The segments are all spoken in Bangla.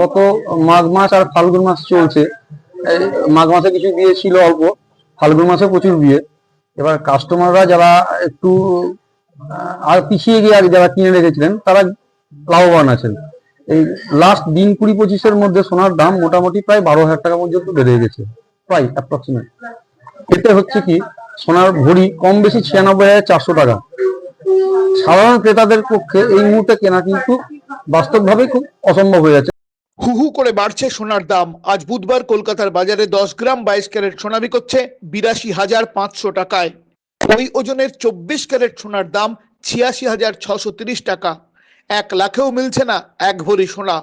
গত মাঘ মাস আর ফাল্গুন মাস চলছে। মাঘ মাসে কিছু বিয়ে ছিল অল্প, ফাল্গুন মাসে প্রচুর বিয়ে। এবার কাস্টমাররা যারা একটু আর পিছিয়ে গিয়ে আগে যারা কিনে রেখেছিলেন, তারা লাভবান আছেন। এই লাস্ট দিন কুড়ি পঁচিশের মধ্যে সোনার দাম মোটামুটি প্রায় বারো হাজার টাকা পর্যন্ত বেড়ে গেছে। প্রায় অ্যাপ্রক্সিমেট এতে হচ্ছে কি, সোনার ভরি কম বেশি ছিয়ানব্বই হাজার চারশো টাকা। সাধারণ ক্রেতাদের পক্ষে এই মুহূর্তে কেনা কিন্তু বাস্তবভাবেই খুব অসম্ভব হয়ে যাচ্ছে। হু হু করে বাড়ছে সোনার দাম। আজ বুধবার কলকাতার বাজারে দশ গ্রাম বাইশ ক্যারেট সোনা বিকোচ্ছে বিরাশি হাজার পাঁচশো টাকায়। ওই ওজনের চব্বিশ ক্যারেট সোনার দাম ছিয়াশি হাজার ছশো তিরিশ টাকা। এক লাখেও মিলছে না এক ভরি সোনা।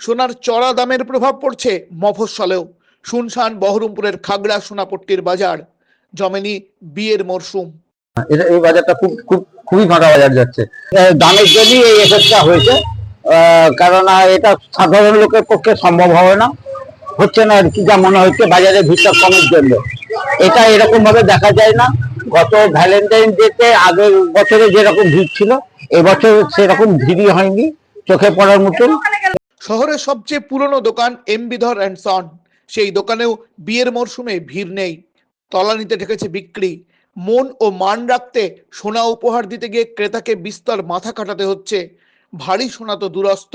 সোনার চড়া দামের প্রভাব পড়ছে মফস্বলেও। শুনশান বহরমপুরের খাগড়া সোনাপট্টির বাজার। জমেনি বিয়ের মরশুম। এই বাজারটা খুব খুব খুবই ফাঁকা বাজার যাচ্ছে। দামের জন্যই এই এফেক্টটা হয়েছে। কারণ এটা সাধারণ লোকের পক্ষে সম্ভব হবে না। হচ্ছে না আর কি, যা মনে হচ্ছে বাজারে ভিড়টা কমের জন্য। এটা এরকম ভাবে দেখা যায় না। গত ভ্যালেন্টাইন ডেতে আগের বছরে যেরকম ভিড় ছিল, এবছর সেরকম ভিড়ই হয়নি, চোখে পড়ার মতন। শহরের সবচেয়ে পুরনো দোকান এম বিধর অ্যান্ড সন সেই দোকানেও বিয়ের মরশুমে ভিড় নেই। তলানিতে ঠেকেছে বিক্রি। মন ও মান রাখতে সোনা উপহার দিতে গিয়ে ক্রেতাকে বিস্তর মাথা কাটাতে হচ্ছে। ভারী সোনা তো দুরস্ত।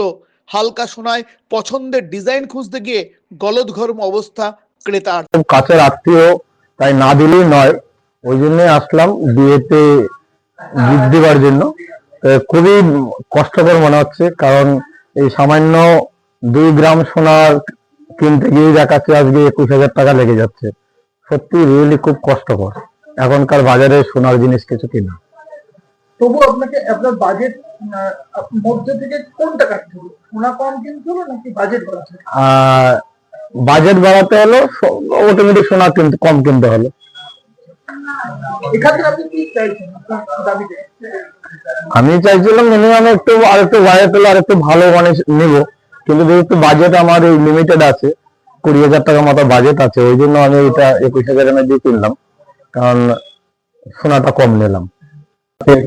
হালকা সোনায় পছন্দের ডিজাইন খুঁজতে গিয়ে গলদ গলদঘর্ম অবস্থা ক্রেতার। কাছের আত্মীয়, তাই না দিলেই নয়। ওই জন্য আসলাম বিয়েতে গিফট দেওয়ার জন্য। খুবই কষ্টকর মনে হচ্ছে, কারণ এই সামান্য দুই গ্রাম সোনার কিনতে গিয়ে দেখাচ্ছে আজকে একুশ হাজার টাকা লেগে যাচ্ছে। সত্যি রিয়েলি খুব কষ্টকর। এখনকার বাজারে সোনার জিনিস কিছু কিনা। তবু আপনাকে আপনার বাজেট মধ্যে থেকে কোনটা কাটতে হবে? সোনা কম কিনতে হবে নাকি বাজেট বাড়াতে বাজেট বাড়াতে হলো অটোমেটিক সোনা কিনতে কম কিনতে হলো এখানে আপনি কি চাইছেন? দাবিতে? আমি চাইছিলাম মিনিমাম একটু আর একটু বাজেট হলে আর একটু ভালো মানে নিব। কিন্তু যেহেতু বাজেট আমার এই লিমিটেড আছে কুড়ি হাজার টাকা মতো বাজেট আছে ওই জন্য আমি এটা একুশ হাজার এমএ দিয়ে কিনলাম। কারণ সোনাটা কম নিলাম।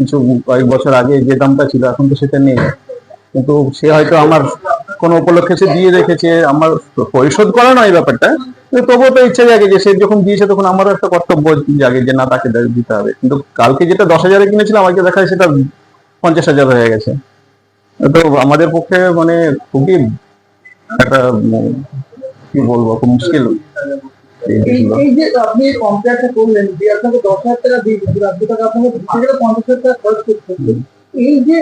কিছু কয়েক বছর আগে যে দামটা ছিল, এখন তো সেটা নেই। কিন্তু সে হয়তো আমার কোনো উপলক্ষে সে দিয়ে রেখেছে, আমার পরিশোধ করা নয় ব্যাপারটা তবুও তো ইচ্ছে জাগে যে সে যখন দিয়েছে তখন আমারও একটা কর্তব্য জাগে যে না, তাকে দিতে হবে। কিন্তু কালকে যেটা দশ হাজারে কিনেছিলাম আমাকে দেখা যায় সেটা পঞ্চাশ হাজার হয়ে গেছে। তো আমাদের পক্ষে মানে খুবই একটা কি বলব, খুব মুশকিল। এই যে আপনি করলেন যে আপনাকে দশ হাজার টাকা দিয়ে দিচ্ছিল আপনি টাকা আপনাকে পঞ্চাশ হাজার টাকা খরচ করতে এই যে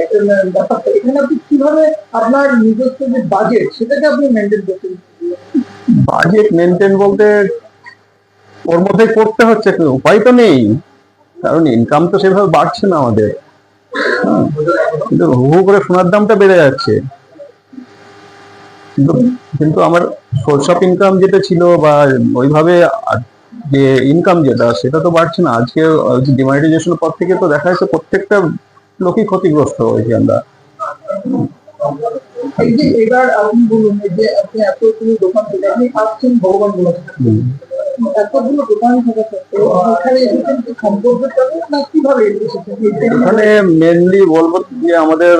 ব্যাপারটা এখানে আপনি কীভাবে আপনার নিজস্ব যে বাজেট সেটাকে আপনি মেনটেন বাজেট মেনটেন বলতে ওর মধ্যে করতে হচ্ছে উপায় তো নেই। কারণ ইনকাম তো সেভাবে বাড়ছে না আমাদের। হ্যাঁ, কিন্তু হু করে সোনার দামটা বেড়ে যাচ্ছে। কিন্তু আমার সোর্স অফ ইনকাম যেটা ছিল বা ওইভাবে যে ইনকাম যেটা সেটা তো বাড়ছে না। আজকে ডিমানিটাইজেশনের পর থেকে তো দেখা যাচ্ছে প্রত্যেকটা লোকই ক্ষতিগ্রস্ত হয়েছে আমরা। এবার আপনি বলুন যে আপনি এতগুলো দোকান থেকে আপনি আসছেন ভগবান বলে। এতগুলো দোকান থাকা সত্ত্বেও এখানে এসেছেন কি সম্পর্কের কারণে না কীভাবে এখানে মেনলি বলব যে আমাদের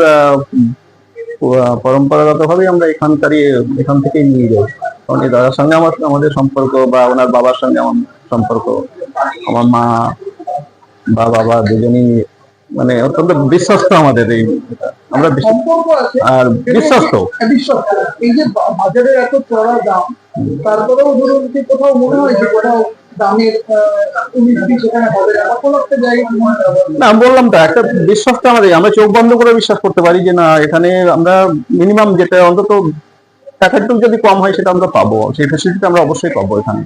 পরম্পরাগত ভাবেই আমরা এখানকারই এখান থেকেই নিয়ে যাই। কারণ এই দাদার সঙ্গে আমার আমাদের সম্পর্ক বা ওনার বাবার সঙ্গে আমার সম্পর্ক আমার মা বা বাবা দুজনই মানে অত্যন্ত বিশ্বস্ত আমাদের এই আমরা আর বিশ্বস্ত। এই যে বাজারের এত চড়া দাম তারপরেও ধরুন কোথাও মনে হয় যে কোথাও না। বললাম তো একটা বিশ্বাসটা আমাদের আমরা চোখ বন্ধ করে বিশ্বাস করতে পারি যে না এখানে আমরা মিনিমাম যেটা অন্তত টাকা একটু যদি কম হয় সেটা আমরা পাবো। সেই ফেসিলিটি আমরা অবশ্যই পাবো এখানে।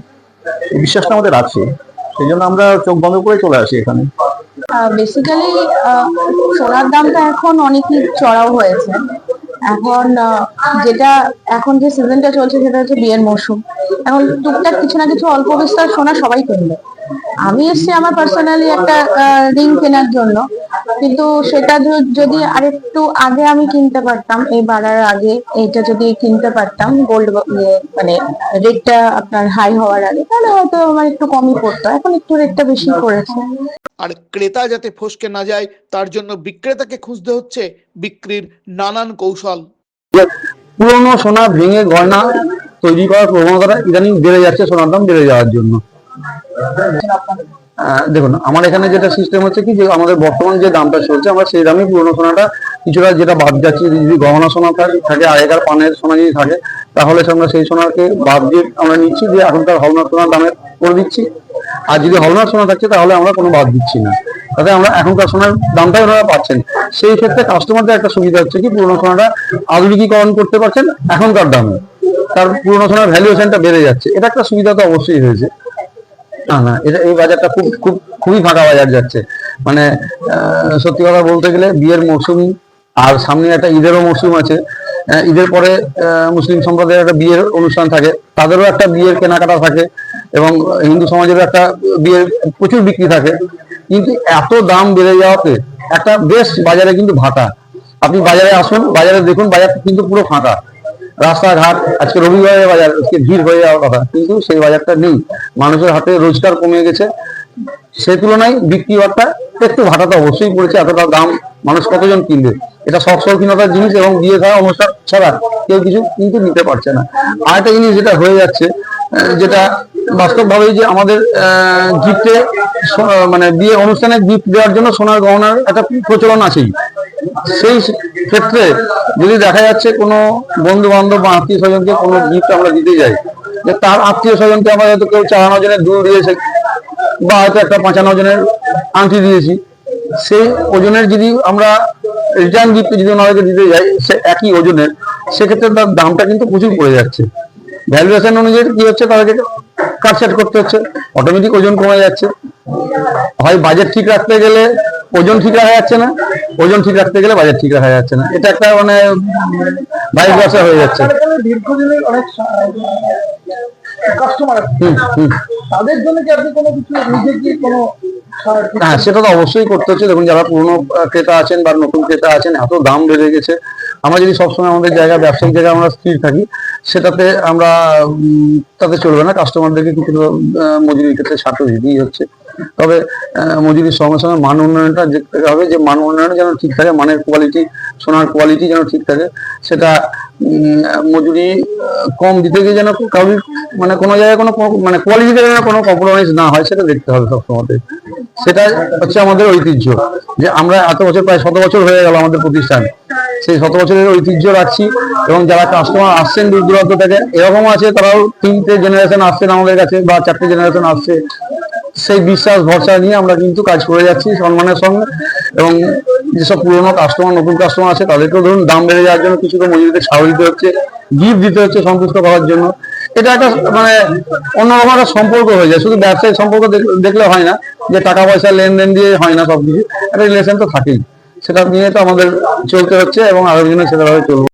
এই বিশ্বাসটা আমাদের আছে। সেই জন্য আমরা চোখ বন্ধ করে চলে আসি এখানে। বেসিক্যালি সোনার দামটা এখন অনেকই চড়াও হয়েছে। এখন যেটা এখন যে সিজনটা চলছে সেটা হচ্ছে বিয়ের মরশুম। এখন টুকটাক কিছু না কিছু অল্প বিস্তার শোনা সবাই কিনবে আমি এসেছি আমার পার্সোনালি একটা রিং কেনার জন্য। কিন্তু সেটা যদি আরেকটু আগে আমি কিনতে পারতাম এই বাড়ার আগে এইটা যদি কিনতে পারতাম গোল্ড মানে রেটটা আপনার হাই হওয়ার আগে তাহলে হয়তো আমার একটু কমই পড়তো। এখন একটু রেটটা বেশি পড়েছে। আর ক্রেতা যাতে ফসকে না যায় তার জন্য বিক্রেতাকে খুঁজতে হচ্ছে বিক্রির নানান কৌশল। পুরনো সোনা ভেঙে গয়না তৈরি করার প্রবণতাটা ইদানিং বেড়ে যাচ্ছে সোনার দাম বেড়ে যাওয়ার জন্য। দেখুন, আমার এখানে যেটা সিস্টেম হচ্ছে কি যে আমাদের বর্তমান যে দামটা চলছে, আমরা সেই দামে পুরনো সোনাটা কিছুটা যেটা বাদ যাচ্ছে, যদি গহনা সোনা থাকে আগেকার পানের সোনা যদি থাকে, তাহলে আমরা সেই সোনাকে বাদ দিয়ে আমরা নিচ্ছি যে এখনকার হলনার সোনার দামে করে দিচ্ছি। আর যদি হলনার সোনা থাকছে, তাহলে আমরা কোনো বাদ দিচ্ছি না। তাতে আমরা এখনকার সোনার দামটাই ওনারা পাচ্ছেন। সেই ক্ষেত্রে কাস্টমারদের একটা সুবিধা হচ্ছে কি, পুরনো সোনাটা আধুনিকীকরণ করতে পারছেন, এখনকার দামে। তার পুরনো সোনার ভ্যালুয়েশনটা বেড়ে যাচ্ছে। এটা একটা সুবিধা তো অবশ্যই হয়েছে না না, এটা এই বাজারটা খুব খুব, খুবই ফাঁকা বাজার যাচ্ছে। মানে সত্যি কথা বলতে গেলে বিয়ের মৌসুম আর সামনে একটা ঈদেরও মৌসুম আছে। ঈদের পরে মুসলিম সম্প্রদায়ের একটা বিয়ের অনুষ্ঠান থাকে। তাদেরও একটা বিয়ের কেনাকাটা থাকে এবং হিন্দু সমাজেরও একটা বিয়ের প্রচুর বিক্রি থাকে। কিন্তু এত দাম বেড়ে যাওয়াতে একটা বেশ বাজারে কিন্তু ভাটা। আপনি বাজারে আসুন, বাজারে দেখুন, বাজার কিন্তু পুরো ফাঁকা। রাস্তাঘাট, আজকে রবিবারের বাজার, আজকে ভিড় হয়ে যাওয়ার কথা। কিন্তু সেই বাজারটা নেই। মানুষের হাতে রোজগার কমে গেছে। সে তুলনায় বিক্রি বাট্টা একটু ভাটাটা অবশ্যই পড়েছে, এতটা দাম মানুষ কতজন কিনবে? এটা সব শৌখিনতার জিনিস এবং বিয়ে খাওয়া অনুষ্ঠান ছাড়া কেউ কিছু কিন্তু নিতে পারছে না। আর একটা জিনিস যেটা হয়ে যাচ্ছে যেটা বাস্তবভাবেই যে আমাদের গিফটে মানে বিয়ে অনুষ্ঠানে গিফট দেওয়ার জন্য সোনার গহনার একটা প্রচলন আছেই। সেই ক্ষেত্রে যদি দেখা যাচ্ছে কোনো বন্ধু বান্ধব বা আত্মীয় স্বজনকে কোনো গিফট আমরা দিতে যাই, যে তার আত্মীয় স্বজনকে আমরা হয়তো কেউ চালানো জনের দূর দিয়েছে, বা হয়তো একটা পাঁচানো জনের আংটি দিয়েছি সেই ওজনের যদি আমরা রিটার্ন গিফট যদি ওনাদেরকে দিতে যাই, সে একই ওজনের, সেক্ষেত্রে তার দামটা কিন্তু প্রচুর পড়ে যাচ্ছে। ভ্যালুয়েশন অনুযায়ী কি হচ্ছে তাদেরকে কাটছাট করতে হচ্ছে। অটোমেটিক ওজন কমে যাচ্ছে। হয় বাজেট ঠিক রাখতে গেলে ওজন ঠিক রাখা যাচ্ছে না ওজন ঠিক রাখতে গেলে বাজেট ঠিক রাখা যাচ্ছে না। এটা একটা মানে বাইশ বছর হয়ে যাচ্ছে। দীর্ঘদিনের অনেক কাস্টমার আছে। হুম হুম। তাদের জন্য কি আপনি কোনো কিছু নিজে কি কোনো হ্যাঁ সেটা তো অবশ্যই করতে হচ্ছে। দেখুন যারা পুরনো ক্রেতা আছেন বা নতুন ক্রেতা আছেন এত দাম বেড়ে গেছে। আমরা যদি সবসময় আমাদের জায়গা, ব্যবসায়িক জায়গায় আমরা স্থির থাকি, সেটাতে আমরা তাতে চলবে না। কাস্টমারদেরকে কিছু মজুরির ক্ষেত্রে ছাত্র দিতেই হচ্ছে। তবে মজুরির সঙ্গে সঙ্গে মান উন্নয়নটা দেখতে হবে যে, মান উন্নয়ন যেন ঠিক থাকে, মানের কোয়ালিটি সোনার কোয়ালিটি যেন ঠিক থাকে, সেটা মজুরি কম দিতে গিয়ে যেন কাউরি মানে কোনো জায়গায় কোনো মানে কোয়ালিটিতে যেন কোনো কম্প্রোমাইজ না হয়, সেটা দেখতে হবে সবসময় সেটা হচ্ছে আমাদের ঐতিহ্য, যে আমরা এত বছর প্রায় শত বছর হয়ে গেল আমাদের প্রতিষ্ঠান। সেই শত বছরের ঐতিহ্য রাখছি এবং যারা কাস্টমার আসছেন দূর দূরান্ত থেকে এরকম আছে তারাও তিনটে জেনারেশন আসছেন আমাদের কাছে বা চারটে জেনারেশন আসছে। সেই বিশ্বাস, ভরসা নিয়ে আমরা কিন্তু কাজ করে যাচ্ছি সম্মানের সঙ্গে। এবং যেসব পুরোনো কাস্টমার নতুন কাস্টমার আছে, তাদেরকেও ধরুন দাম বেড়ে যাওয়ার জন্য কিছু তো মজুরিতে ছাড় দিতে হচ্ছে গিফট দিতে হচ্ছে সন্তুষ্ট করার জন্য। এটা একটা মানে অন্যরকম একটা সম্পর্ক হয়ে যায়। শুধু ব্যবসায়িক সম্পর্ক দেখ- দেখলে হয় না, যে টাকা পয়সা লেনদেন দিয়ে হয় না সব কিছু একটা রিলেশন তো থাকেই। সেটা নিয়ে তো আমাদের চলতে হচ্ছে এবং আগামী দিনে সেটাভাবে চলবে।